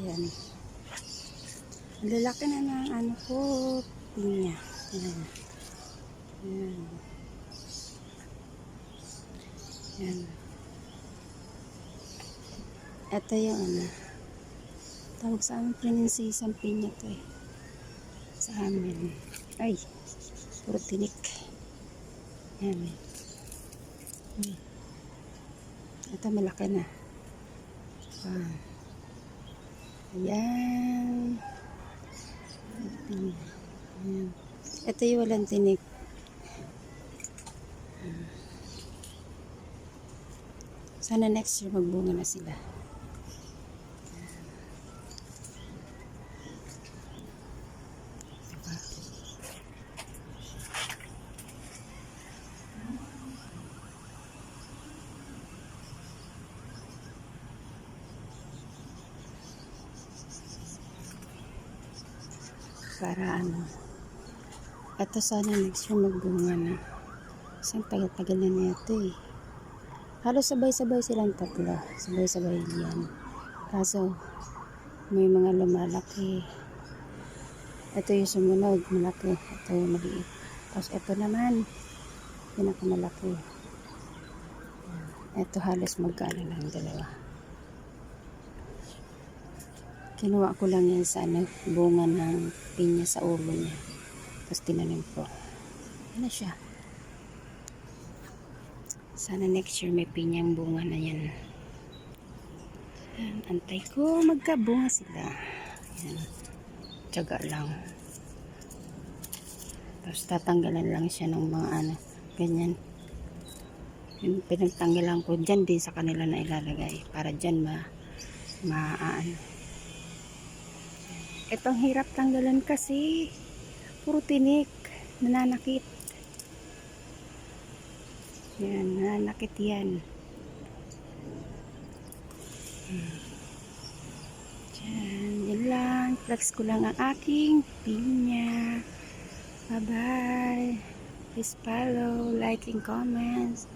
Yan. Ang lalaki na ng ano ko, pinya. Yan. Yan. Yan. Ito yung ano. Tawag sa amin prinsesang pinya to eh. Sa amin. Ay. Puro tinik. Yan. Hmm. Ito malaki na. Ah. Ayan. Ayan. Ito yung walang tinik. Sana next year magbunga na sila. Para ano. Ito sana next year magbunga na. Kasi tagal-tagal na nito eh. Halos sabay-sabay silang tatlo. Sabay-sabay yan. Kaso, may mga lumalaki. Ito yung sumunod, malaki. Ito yung maliit. Tapos ito naman, pinakamalaki. Ito halos magkano lang dalawa. Kinuha ko lang yan sa ano, bunga ng pinya sa ulo niya. Tapos tinanim ko. Na siya. Sana next year may pinyang bunga na yan. Yan, antay ko magkabunga sila. Yan. Tiyaga lang. Tapos tatanggalan lang siya ng mga ano, ganyan. Yung pinagtanggalan ko dyan din sa kanila na ilalagay. Para dyan ma, ma ano. Itong hirap tanggalan kasi puro tinik, nananakit. Yan, nananakit yan. Diyan, yan lang. Flex ko lang ang aking pinya. Bye-bye. Please follow, like, and comments.